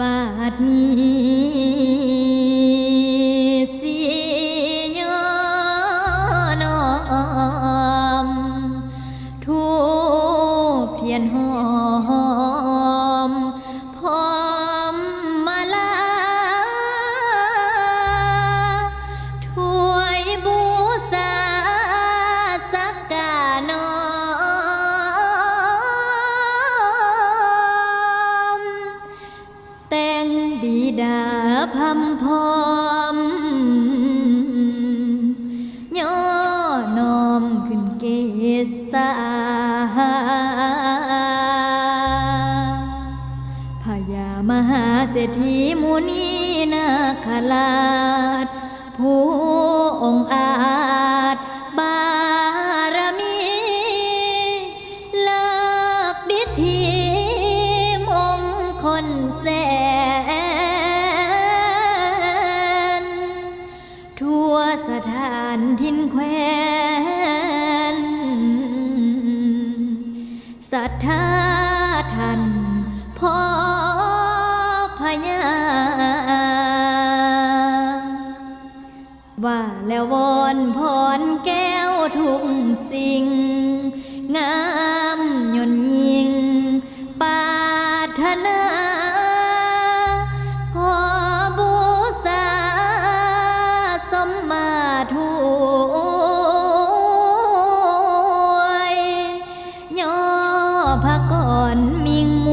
บาดมีสียอนอมทูบเพียนหอ ดาพัมพร้อมย่อนอมขึ้นเกษาพญามหาเศรษฐีมุนีนาคราชผู้องอาจบารมีเลิกดิธีมงคลแส สถานทินแควนศรัทธาท่านพ่อพญาว่าแล้ววอนพรแก้วทุกสิ่ง งาม พระก่อนมิงม